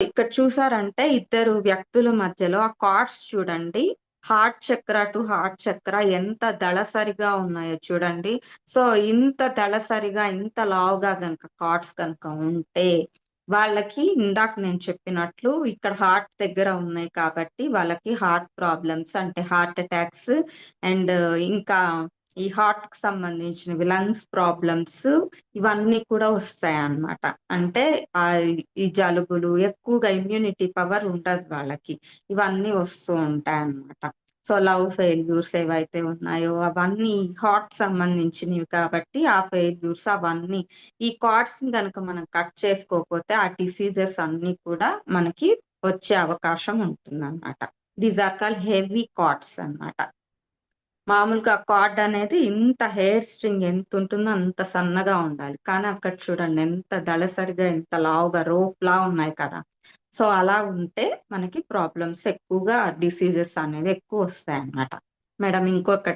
ఇక్కడ చూసారంటే ఇద్దరు వ్యక్తుల మధ్యలో ఆ కార్డ్స్ చూడండి. Heart chakra to heart chakra ఎంత దళసరిగా ఉన్నాయో చూడండి. సో ఇంత దళసరిగా ఇంత లావుగా గనక కార్డ్స్ కనుక ఉంటే వాళ్ళకి ఇందాక నేను చెప్పినట్లు ఇక్కడ హార్ట్ దగ్గర ఉన్నాయి కాబట్టి వాళ్ళకి హార్ట్ ప్రాబ్లమ్స్ అంటే హార్ట్ అటాక్స్ అండ్ ఇంకా ఈ హార్ట్కి సంబంధించినవి లంగ్స్ ప్రాబ్లమ్స్ ఇవన్నీ కూడా వస్తాయి అన్నమాట అంటే ఆ ఈ జలుబులు ఎక్కువగా ఇమ్యూనిటీ పవర్ ఉండదు వాళ్ళకి. ఇవన్నీ వస్తూ ఉంటాయి అన్నమాట సో లవ్ ఫెయిల్యూర్స్ ఏవైతే ఉన్నాయో అవన్నీ హార్ట్ సంబంధించినవి కాబట్టి ఆ ఫెయిల్యూర్స్ అవన్నీ ఈ కార్డ్స్ కనుక మనం కట్ చేసుకోకపోతే ఆ డిసీజెస్ అన్ని కూడా మనకి వచ్చే అవకాశం ఉంటుంది అనమాట these are called heavy cards అన్నమాట. మామూలుగా కార్డ్ అనేది ఇంత హెయిర్ స్ట్రింగ్ ఎంత ఉంటుందో అంత సన్నగా ఉండాలి. కానీ అక్కడ చూడండి ఎంత దళసరిగా ఎంత లావుగా రోప్లా ఉన్నాయి కదా. సో అలా ఉంటే మనకి ప్రాబ్లమ్స్ ఎక్కువగా డిసీజెస్ అనేవి ఎక్కువ వస్తాయి అన్నమాట మేడం ఇంకొకటి